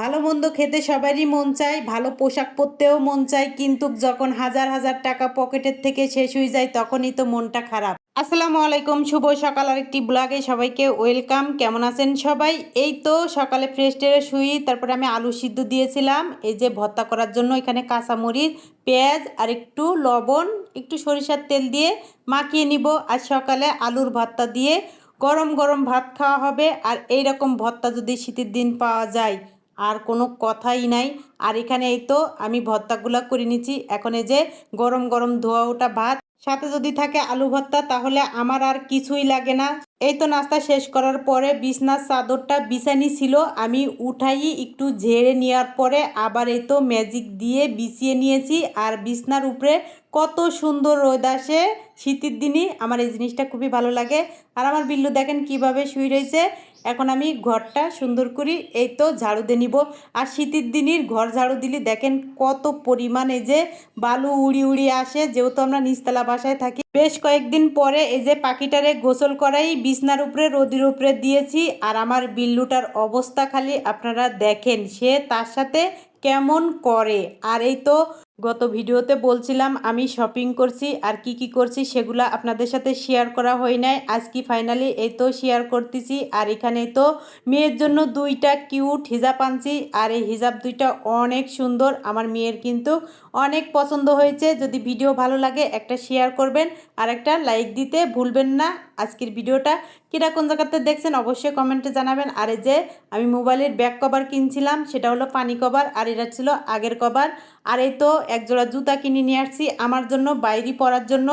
ভালো মন্দ খেতে সবারই মন চায়, ভালো পোশাক পরতেও মন চায়, কিন্তু যখন হাজার হাজার টাকা পকেটের থেকে শেষ হয়ে যায়, তখনই তো মনটা খারাপ। আসসালামু আলাইকুম, শুভ সকাল আর একটি ব্লগে সবাইকে ওয়েলকাম। কেমন আছেন সবাই? এই তো সকালে ফ্রেশ টেরে শুই তারপরে আমি আলু সিদ্ধ দিয়েছিলাম। এই যে ভর্তা করার জন্য এখানে কাঁচামরিচ, পেঁয়াজ আর একটু লবণ, একটু সরিষার তেল দিয়ে মাখিয়ে নিব। আর সকালে আলুর ভর্তা দিয়ে গরম গরম ভাত খাওয়া হবে। আর এই রকম ভর্তা যদি শীতের দিন পাওয়া যায় আর কোনো কথাই নাই। আর এখানে এই তো আমি ভর্তাগুলো করে নিচ্ছি। এখন এই যে গরম গরম ধোয়া ওটা ভাত। সাথে যদি থাকে আলু ভর্তা, তাহলে আমার আর কিছুই লাগে না। এই তো নাস্তা শেষ করার পরে বিছনার চাদরটা বিছানি ছিল, আমি উঠাই একটু ঝেড়ে নেওয়ার পরে আবার এই তো ম্যাজিক দিয়ে বিছিয়ে নিয়েছি। আর বিছনার উপরে কত সুন্দর রোদ আসে শীতের দিনই আমার এই জিনিসটা খুবই ভালো লাগে। আর আমার বিল্লু দেখেন কীভাবে শুয়ে রয়েছে। এখন আমি ঘরটা সুন্দর করি, এই তো ঝাড়ু দিয়ে নিব। আর শীতের দিনের ঘর ঝাড়ু দিলে দেখেন কত পরিমাণে যে বালু উড়ি উড়ি আসে, যেহেতু আমরা নিচতলা বাসায় থাকি। বেশ কয়েকদিন পরে এই যে পাখিটারে গোসল করাই বিছনার উপরে, রোদির উপরে দিয়েছি আর আমার বিল্লুটার অবস্থা খালি আপনারা দেখেন, সে তার সাথে কেমন করে? আর এই তো গত ভিডিওতে বলছিলাম, আমি শপিং করছি আর কি কি করছি সেগুলো আপনাদের সাথে শেয়ার করা হয় নাই। আজকে ফাইনালি এই তো শেয়ার করতেছি আর এখানে তো মেয়ের জন্য দুইটা কিউট হিজাব আনছি আর এই হিজাব দুইটা অনেক সুন্দর। আমার মেয়ের কিন্তু অনেক পছন্দ হয়েছে। যদি ভিডিও ভালো লাগে একটা শেয়ার করবেন আর একটা লাইক দিতে ভুলবেন না। আজকের ভিডিওটা কিরা কোন জায়গাতে দেখছেন অবশ্যই কমেন্টে জানাবেন। আর এই যে আমি মোবাইলের ব্যাক কভার কিনছিলাম, সেটা হলো পানি কভার আর এটা ছিল আগের কভার আর এই তো একজোড়া জুতা কিনে নিয়ে আসছি আমার জন্য, বাইরে পরার জন্য।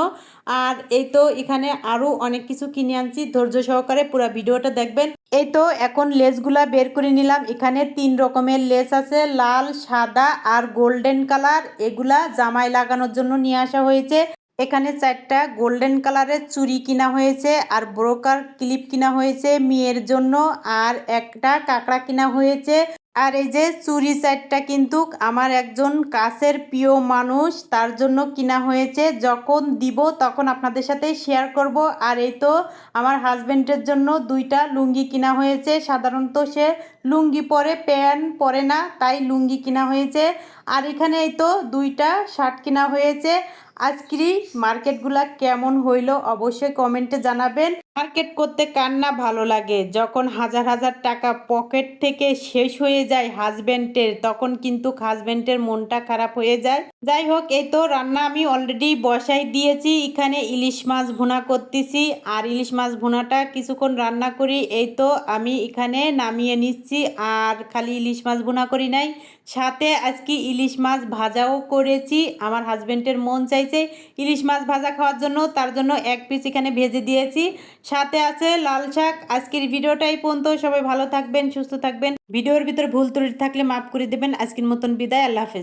আর এই তো এখানে আরও অনেক কিছু কিনে আনছি, ধৈর্য সহকারে পুরো ভিডিওটা দেখবেন। এই তো এখন লেসগুলা বের করে নিলাম, এখানে তিন রকমের লেস আছে, লাল, সাদা আর গোল্ডেন কালার। এগুলা জামায় লাগানোর জন্য নিয়ে আসা হয়েছে। এখানে চারটা গোল্ডেন কালারের চুড়ি কিনা হয়েছে আর ব্রোকার ক্লিপ কিনা হয়েছে মেয়ের জন্য, আর একটা কাঁকড়া কিনা হয়েছে। আর এই যে চুরি সেটটা কিন্তু আমার একজন কাছের প্রিয় মানুষ, তার জন্য কিনা হয়েছে, যখন দিব তখন আপনাদের সাথে শেয়ার করব। আর এই তো আমার হাজব্যান্ডের জন্য দুইটা লুঙ্গি কিনা হয়েছে। সাধারণত সে লুঙ্গি পরে প্যান্ট পরে না, তাই লুঙ্গি কিনা হয়েছে। আর এখানে এই তো দুইটা শার্ট কিনা হয়েছে। আজকেরই মার্কেটগুলা কেমন হইল অবশ্যই কমেন্টে জানাবেন। মার্কেট করতে কার না ভালো লাগে? যখন হাজার হাজার টাকা পকেট থেকে শেষ হয়ে যায় হাজব্যান্ডের তখন কিন্তু হাজব্যান্ডের মনটা খারাপ হয়ে যায়। যাই হোক এই তো রান্না আমি অলরেডি বসাই দিয়েছি। এখানে ইলিশ মাছ ভুনা করতেছি। আর ইলিশ মাছ ভুনাটা কিছুক্ষণ রান্না করি। এই তো আমি এখানে নামিয়ে নিচ্ছি। আর খালি ইলিশ মাছ ভুনা করি নাই। সাথে আজকে ইলিশ মাছ ভাজাও করেছি। আমার হাজব্যান্ডের মন চাইছে ইলিশ মাছ ভাজা খাওয়ার জন্য। তার জন্য এক পিস এখানে ভেজে দিয়েছি। সাথে আছে লাল শাক। আজকের ভিডিওটাই পর্যন্ত। সবাই ভালো থাকবেন, সুস্থ থাকবেন। ভিডিওর ভিতরে ভুল ত্রুটি থাকলে মাফ করে দেবেন। আজকের মতন বিদায়। আল্লাহ হাফেজ।